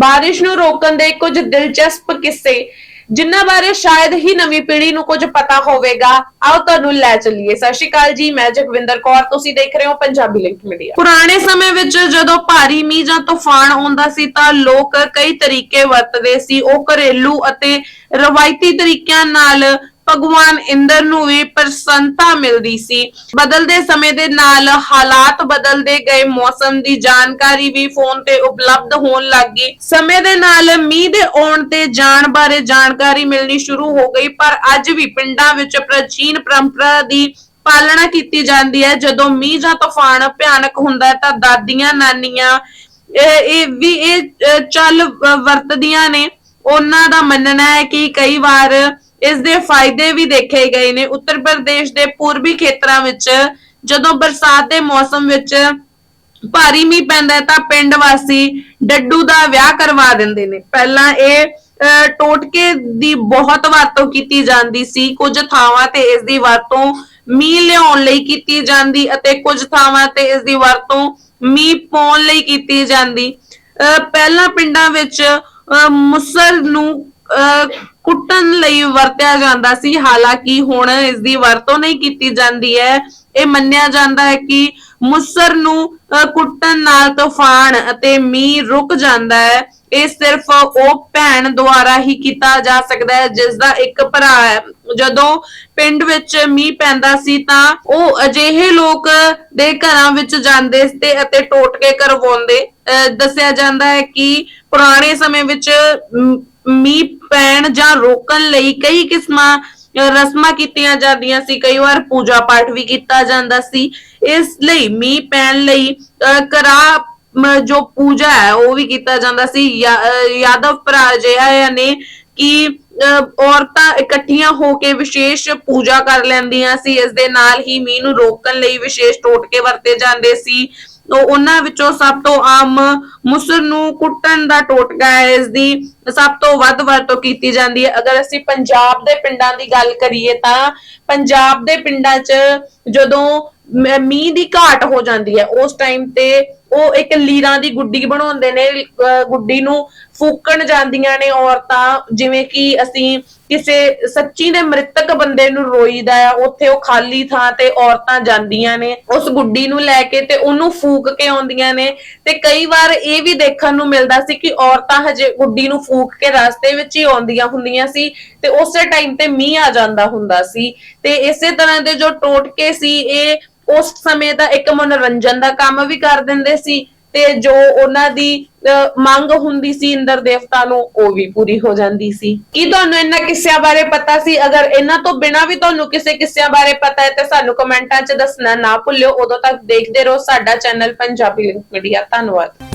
ਬਾਰਿਸ਼ ਨੂੰ ਰੋਕਣ ਦੇ ਕੁਝ ਦਿਲਚਸਪ ਕਿੱਸੇ, ਜਿਨ੍ਹਾਂ ਬਾਰੇ ਸ਼ਾਇਦ ਹੀ ਨਵੀਂ ਪੀੜ੍ਹੀ ਨੂੰ ਕੁਝ ਪਤਾ ਹੋਵੇਗਾ। ਆਓ ਤੁਹਾਨੂੰ ਲੈ ਚੱਲੀਏ। ਸਤਿ ਸ਼੍ਰੀ ਅਕਾਲ ਜੀ, ਮੈਂ ਜਗਵਿੰਦਰ ਕੌਰ। ਤੁਸੀਂ ਦੇਖ ਰਹੇ ਹੋ ਪੰਜਾਬੀ ਲਿੰਕ ਮੀਡੀਆ ਪੁਰਾਣੇ ਸਮੇਂ ਵਿੱਚ ਜਦੋਂ ਭਾਰੀ ਮੀਂਹ ਜਾਂ ਤੂਫਾਨ ਆਉਂਦਾ ਸੀ, ਤਾਂ ਲੋਕ ਕਈ ਤਰੀਕੇ ਵਰਤਦੇ ਸੀ। ਉਹ ਘਰੇਲੂ ਅਤੇ ਰਵਾਇਤੀ ਤਰੀਕਿਆਂ ਨਾਲ ਭਗਵਾਨ ਇੰਦਰ ਨੂੰ ਵੀ ਪ੍ਰਸੰਨਤਾ ਮਿਲਦੀ ਸੀ। ਬਦਲਦੇ ਸਮੇਂ ਦੇ ਨਾਲ ਹਾਲਾਤ ਬਦਲਦੇ ਗਏ। ਮੌਸਮ ਦੀ ਜਾਣਕਾਰੀ ਵੀ ਫੋਨ ਤੇ ਉਪਲਬਧ ਹੋਣ ਲੱਗ ਗਈ। ਸਮੇਂ ਦੇ ਨਾਲ ਮੀਂਹ ਦੇ ਆਉਣ ਤੇ ਜਾਣ ਬਾਰੇ ਜਾਣਕਾਰੀ ਮਿਲਣੀ ਸ਼ੁਰੂ ਹੋ ਗਈ। ਪਰ ਅੱਜ ਵੀ ਪਿੰਡਾਂ ਵਿੱਚ ਪ੍ਰਾਚੀਨ ਪਰੰਪਰਾ ਦੀ ਪਾਲਣਾ ਕੀਤੀ ਜਾਂਦੀ ਹੈ। ਜਦੋਂ ਮੀਂਹ ਜਾਂ ਤੂਫਾਨ ਭਿਆਨਕ ਹੁੰਦਾ ਹੈ ਤਾਂ ਦਾਦੀਆਂ, ਨਾਨੀਆਂ, ਇਹ ਵੀ ਇਹ ਚੱਲ ਵਰਤਦੀਆਂ ਨੇ। ਉਹਨਾਂ ਦਾ ਮੰਨਣਾ ਹੈ ਕਿ ਕਈ ਵਾਰ ਇਸ ਦੇ ਫਾਇਦੇ ਵੀ ਦੇਖੇ ਗਏ ਨੇ। ਉੱਤਰ ਪ੍ਰਦੇਸ਼ ਦੇ ਪੂਰਬੀ ਖੇਤਰਾਂ ਵਿੱਚ ਜਦੋਂ ਬਰਸਾਤ ਦੇ ਮੌਸਮ ਵਿੱਚ ਭਾਰੀ ਮੀਂਹ ਪੈਂਦਾ ਹੈ ਤਾਂ ਪਿੰਡ ਵਾਸੀ ਡੱਡੂ ਦਾ ਵਿਆਹ ਕਰਵਾ ਦਿੰਦੇ ਨੇ। ਪਹਿਲਾਂ ਇਹ ਟੋਟਕੇ ਦੀ ਬਹੁਤ ਵਰਤੋਂ ਕੀਤੀ ਜਾਂਦੀ ਸੀ। ਕੁਝ ਥਾਵਾਂ ਤੇ ਇਸ ਦੀ ਵਰਤੋਂ ਮੀਂਹ ਲਿਆਉਣ ਲਈ ਕੀਤੀ ਜਾਂਦੀ ਅਤੇ ਕੁਝ ਥਾਵਾਂ ਤੇ ਇਸ ਦੀ ਵਰਤੋਂ ਮੀਂਹ ਪਾਉਣ ਲਈ ਕੀਤੀ ਜਾਂਦੀ। ਅਹ, ਪਹਿਲਾਂ ਪਿੰਡਾਂ ਵਿੱਚ ਅਹ, ਮੁਸਰ ਨੂੰ ਅਹ, ਕੁੱਟਣ ਲਈ ਵਰਤਿਆ ਜਾਂਦਾ ਸੀ ਹਾਲਾਂਕਿ ਹੁਣ ਇਸ ਦੀ ਵਰਤੋਂ ਨਹੀਂ ਕੀਤੀ ਜਾਂਦੀ ਹੈ। ਇਹ ਮੰਨਿਆ ਜਾਂਦਾ ਹੈ ਕਿ ਮੁਸਰ ਨੂੰ ਕੁੱਟਣ ਨਾਲ ਤੂਫਾਨ ਅਤੇ ਮੀਂਹ ਰੁਕ ਜਾਂਦਾ ਹੈ। ਇਹ ਸਿਰਫ ਉਹ ਭੈਣ ਦੁਆਰਾ ਹੀ ਕੀਤਾ ਜਾ ਸਕਦਾ ਹੈ ਜਿਸ ਦਾ ਇੱਕ ਭਰਾ ਹੈ। ਜਦੋਂ ਪਿੰਡ ਵਿੱਚ ਮੀਂਹ ਪੈਂਦਾ ਸੀ ਤਾਂ ਉਹ ਅਜਿਹੇ ਲੋਕ ਦੇ ਘਰਾਂ ਵਿੱਚ ਜਾਂਦੇ ਤੇ ਅਤੇ ਟੋਟਕੇ ਕਰਵਾਉਂਦੇ ਅਹ, ਦੱਸਿਆ ਜਾਂਦਾ ਹੈ ਕਿ ਪੁਰਾਣੇ ਸਮੇਂ ਵਿੱਚ ਮ- ਮੀਂਹ ਪੈਣ ਜਾਂ ਰੋਕਣ ਲਈ ਕਈ ਕਿਸਮਾਂ ਰਸਮਾਂ ਕੀਤੀਆਂ ਜਾਂਦੀਆਂ ਸੀ ਕਈ ਵਾਰ ਪੂਜਾ ਪਾਠ ਵੀ ਕੀਤਾ ਜਾਂਦਾ ਸੀ। ਇਸ ਲਈ ਮੀਂਹ ਪੈਣ ਲਈ ਅਹ, ਕਰਾ ਜੋ ਪੂਜਾ ਹੈ ਉਹ ਵੀ ਕੀਤਾ ਜਾਂਦਾ ਸੀ। ਯਾ- ਯਾਦਵ ਭਰਾ ਜਿਹਾ ਨੇ ਕਿ ਅਹ, ਔਰਤਾਂ ਇਕੱਠੀਆਂ ਹੋ ਕੇ ਵਿਸ਼ੇਸ਼ ਪੂਜਾ ਕਰ ਲੈਂਦੀਆਂ ਸੀ। ਇਸ ਦੇ ਨਾਲ ਹੀ ਮੀਂਹ ਨੂੰ ਰੋਕਣ ਲਈ ਵਿਸ਼ੇਸ਼ ਟੋਟਕੇ ਵਰਤੇ ਜਾਂਦੇ ਸੀ। ਉਹਨਾਂ ਵਿੱਚੋਂ ਸਭ ਤੋਂ ਆਮ ਮੁਸਰ ਨੂੰ ਕੁੱਟਣ ਦਾ ਟੋਟਕਾ ਹੈ, ਇਸ ਦੀ ਸਭ ਤੋਂ ਵੱਧ ਵਰਤੋਂ ਕੀਤੀ ਜਾਂਦੀ ਹੈ। ਅਗਰ ਅਸੀਂ ਪੰਜਾਬ ਦੇ ਪਿੰਡਾਂ ਦੀ ਗੱਲ ਕਰੀਏ ਤਾਂ ਪੰਜਾਬ ਦੇ ਪਿੰਡਾਂ 'ਚ ਜਦੋਂ ਮ- ਮੀਂਹ ਦੀ ਘਾਟ ਹੋ ਜਾਂਦੀ ਹੈ, ਉਸ ਟਾਈਮ ਤੇ ਉਹ ਇੱਕ ਲੀਰਾਂ ਦੀ ਗੁੱਡੀ ਬਣਾਉਂਦੇ ਨੇ ਗੁੱਡੀ ਨੂੰ ਫੂਕਣ ਜਾਂਦੀਆਂ ਨੇ ਔਰਤਾਂ, ਜਿਵੇਂ ਕਿ ਅਸੀਂ ਕਿਸੇ ਸੱਚੀ ਦੇ ਮ੍ਰਿਤਕ ਬੰਦੇ ਨੂੰ ਰੋਈਦਾ ਆ, ਉੱਥੇ ਉਹ ਖਾਲੀ ਥਾਂ ਤੇ ਔਰਤਾਂ ਜਾਂਦੀਆਂ ਨੇ, ਉਸ ਗੁੱਡੀ ਨੂੰ ਲੈ ਕੇ ਤੇ ਉਹਨੂੰ ਫੂਕ ਕੇ ਆਉਂਦੀਆਂ ਨੇ ਤੇ ਕਈ ਵਾਰ ਇਹ ਵੀ ਦੇਖਣ ਨੂੰ ਮਿਲਦਾ ਸੀ ਕਿ ਔਰਤਾਂ ਹਜੇ ਗੁੱਡੀ ਨੂੰ ਫੂਕ ਕੇ ਰਸਤੇ ਵਿੱਚ ਹੀ ਆਉਂਦੀਆਂ ਹੁੰਦੀਆਂ ਸੀ ਤੇ ਉਸੇ ਟਾਈਮ ਤੇ ਮੀਂਹ ਆ ਜਾਂਦਾ ਹੁੰਦਾ ਸੀ ਤੇ ਇਸੇ ਤਰ੍ਹਾਂ ਦੇ ਜੋ ਟੋਟਕੇ ਸੀ, ਇਹ ਉਸ ਸਮੇਂ ਦਾ ਇੱਕ ਮਨੋਰੰਜਨ ਦਾ ਕੰਮ ਵੀ ਕਰ ਦਿੰਦੇ ਸੀ ਤੇ ਜੋ ਉਹਨਾਂ ਦੀ ਮੰਗ ਹੁੰਦੀ ਸੀ ਇੰਦਰ ਦੇਵਤਾ ਨੂੰ, ਉਹ ਵੀ ਪੂਰੀ ਹੋ ਜਾਂਦੀ ਸੀ। ਕੀ ਤੁਹਾਨੂੰ ਇਹਨਾਂ ਕਿੱਸਿਆਂ ਬਾਰੇ ਪਤਾ ਸੀ? ਅਗਰ ਇਹਨਾਂ ਤੋਂ ਬਿਨਾਂ ਵੀ ਤੁਹਾਨੂੰ ਕਿਸੇ ਕਿੱਸਿਆਂ ਬਾਰੇ ਪਤਾ ਹੈ, ਤੇ ਸਾਨੂੰ ਕਮੈਂਟਾਂ 'ਚ ਦੱਸਣਾ ਨਾ ਭੁੱਲਿਓ। ਉਦੋਂ ਤੱਕ ਦੇਖਦੇ ਰਹੋ ਸਾਡਾ ਚੈਨਲ ਪੰਜਾਬੀ ਲਿੰਕ ਮੀਡੀਆ ਧੰਨਵਾਦ।